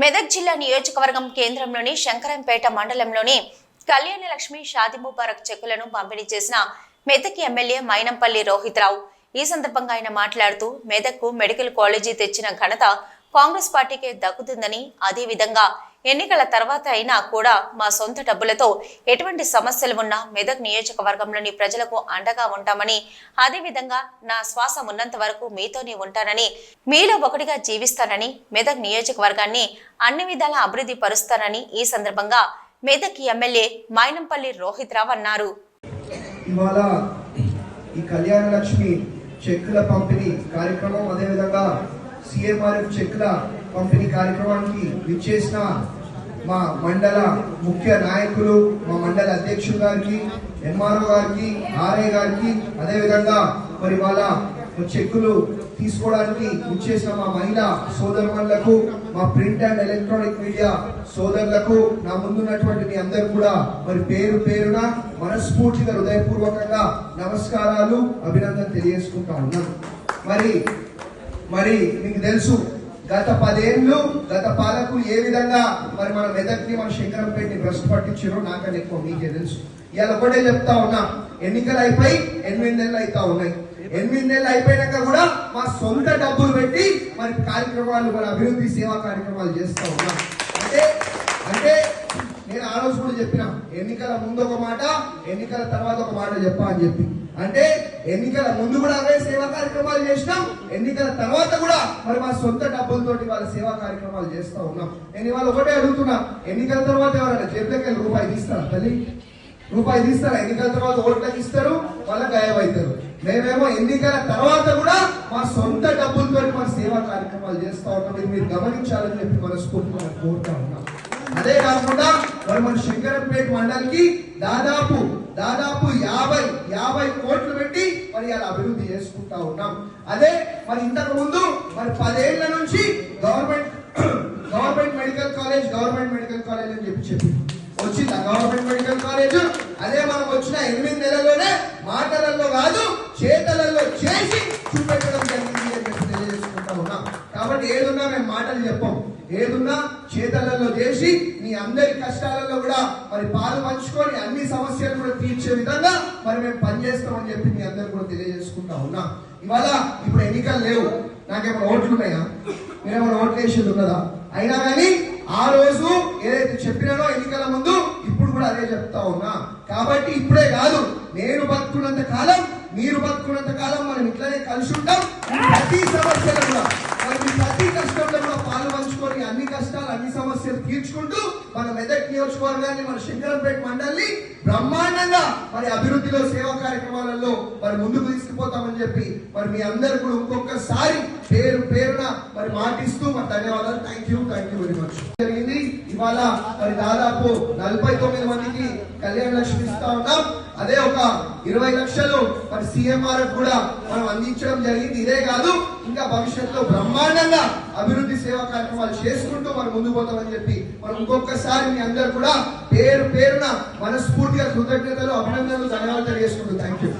మెదక్ జిల్లా నియోజకవర్గం కేంద్రంలోని శంకరంపేట మండలంలోని కళ్యాణ లక్ష్మి షాది ముబారక్ చెక్కులను పంపిణీ చేసిన మెదక్ ఎమ్మెల్యే మైనంపల్లి రోహిత్ రావు ఈ సందర్భంగా ఆయన మాట్లాడుతూ మెదక్కు మెడికల్ కాలేజీ తెచ్చిన ఘనత కాంగ్రెస్ పార్టీకే దక్కుతుందని అదేవిధంగా ఎన్నికల తర్వాత అయినా కూడా మా సొంత డబ్బులతో ఎటువంటి సమస్యలు ఉన్నా మెదక్ నియోజకవర్గంలోని ప్రజలకు అండగా ఉంటామని అదేవిధంగా నా శ్వాస ఉన్నంత వరకు మీతోనే ఉంటానని మీలో ఒకటిగా జీవిస్తానని మెదక్ నియోజకవర్గాన్ని అన్ని విధాల అభివృద్ధి పరుస్తానని ఈ సందర్భంగా మెదక్ ఎమ్మెల్యే మైనంపల్లి రోహిత్ రావు అన్నారు. ఇవాళ ఈ కళ్యాణ లక్ష్మి చెక్కుల పంపిణీ కార్యక్రమం అదేవిధంగా సీఎంఆర్ఎఫ్ చెక్కుల పంపిణీ కార్యక్రమానికి విచ్చేసిన మా మండల ముఖ్య నాయకులు మా మండల అధ్యక్షుడు గారికి ఎంఆర్ఓ గారికి ఆర్ఐ గారికి అదేవిధంగా మరి వాళ్ళ చెక్కులు తీసుకోవడానికి ఇచ్చేసిన మా మహిళా సోదరులకు మా ప్రింట్ అండ్ ఎలక్ట్రానిక్ మీడియా సోదరులకు నా ముందున్నటువంటి మీ అందరు కూడా మరి పేరు పేరున మనస్ఫూర్తిగా హృదయపూర్వకంగా నమస్కారాలు అభినందన తెలియజేసుకుంటా ఉన్నాను. మరి మరి మీకు తెలుసు గత పదేళ్ళు గత పాలకులు ఏ విధంగా మరి మన మెదక్ని మన శంకరంపేటని భ్రష్టు పట్టించారో నాకని ఎక్కువ మీకే తెలుసు. ఇవాళ ఒకటే చెప్తా ఉన్నా ఎన్నికలు అయిపోయి ఎనిమిది నెలలు అవుతా ఉన్నాయి. ఎనిమిది నెలలు అయిపోయాక కూడా మా సొంత డబ్బులు పెట్టి మరి కార్యక్రమాలు మన అభివృద్ధి సేవా కార్యక్రమాలు చేస్తా ఉన్నాం. అంటే అంటే నేను ఆ రోజు కూడా చెప్పిన ఎన్నికల ముందు ఒక మాట ఎన్నికల తర్వాత ఒక మాట చెప్పా అని చెప్పి. అంటే ఎన్నికల ముందు కూడా అవే సేవా కార్యక్రమాలు చేసినాం. ఎన్నికల తర్వాత కూడా మరి మా సొంత డబ్బులతోటి వాళ్ళ సేవా కార్యక్రమాలు చేస్తూ ఉన్నాం. నేను ఇవాళ ఒకటే అడుగుతున్నా ఎన్నికల తర్వాత ఎవరైనా జేబులోకి రూపాయి తీస్తారా తల్లి? రూపాయి తీస్తారా? ఎన్నికల తర్వాత ఓట్లకి ఇస్తారు వాళ్ళ గాయమవుతారు మేమేమో ఎన్నికల తర్వాత కూడా మా సొంత డబ్బులతో మా సేవా కార్యక్రమాలు చేస్తూ ఉన్నాం. ఇది మీరు గమనించాలని చెప్పి మనస్ఫూర్తిగా కోరుతా ఉన్నాం. అదే కాకుండా మరి మన శంకరంపేట మండలికి దాదాపు దాదాపు యాభై యాభై కోట్లు పెట్టి మరి అలా అభివృద్ధి చేసుకుంటా ఉన్నాం. అదే మరి ఇంతకు ముందు మరి పదేళ్ళ నుంచి government government medical college government medical college అని చెప్పి చెప్పి. వచ్చిందా గవర్నమెంట్ మెడికల్ కాలేజ్? అదే మనం వచ్చిన ఎనిమిది నెలల్లోనే మాటలలో కాదు చేతలలో చేసి చూపెట్టడం జరిగింది అని చెప్పి తెలియజేసుకుంటా ఉన్నాం. కాబట్టి ఏదున్నా మేము మాటలు చెప్పాం. ఏదున్నా చేతలలో చేసి మీ అందరి కష్టాలలో కూడా మరి పాలు పంచుకొని అన్ని సమస్యలు కూడా తీర్చే విధంగా మరి మేము పనిచేస్తామని చెప్పి మీ అందరు కూడా తెలియజేసుకుంటా ఉన్నా. ఇవాళ ఇప్పుడు ఎన్నికలు లేవు. నాకేమైనా ఓట్లు ఉన్నాయా? మీరేమైనా ఓట్లు వేసేది ఉన్నదా? అయినా కానీ ఆ రోజు ఏదైతే చెప్పినానో ఎన్నికల ముందు ఇప్పుడు కూడా అదే చెప్తా ఉన్నా. కాబట్టి ఇప్పుడే కాదు నేను బతుకున్నంత కాలం మీరు బతుకున్నంత కాలం మనం ఇట్లనే కలిసి ఉంటాం. ప్రతి సమస్యలు కూడా. పంచుకొని అన్ని అన్ని సమస్యలు తీర్చుకుంటూ మన మెదక్ నియోజకవర్గాన్ని మన శంకరంపేట మండలిని బ్రహ్మాండంగా మరి అభివృద్ధిలో సేవా కార్యక్రమాలలో మరి ముందుకు తీసుకుపోతామని చెప్పి మరి మీ అందరు కూడా ఇంకొకసారి పేరు పేరున మరి మాటిస్తూ మరి ధన్యవాదాలు. Thank you thank you very much జరిగింది. ఇవాళ మరి దాదాపు నలభై తొమ్మిది మందికి కళ్యాణ లక్ష్మి ఇస్తా ఉన్నాం. అదే ఒక ఇరవై లక్షలు మరి సిఎంఆర్ఎఫ్ కూడా మనం అందించడం జరిగింది. ఇదే కాదు ఇంకా భవిష్యత్తులో బ్రహ్మాండంగా అభివృద్ధి సేవా కార్యక్రమాలు చేసుకుంటూ మనం ముందు పోతామని చెప్పి మనం ఇంకొకసారి మీ అందరు కూడా పేరు పేరున మనస్ఫూర్తిగా కృతజ్ఞతలు అభినందనలు ధన్యవాదాలు తెలియజేసుకుంటూ థ్యాంక్ యూ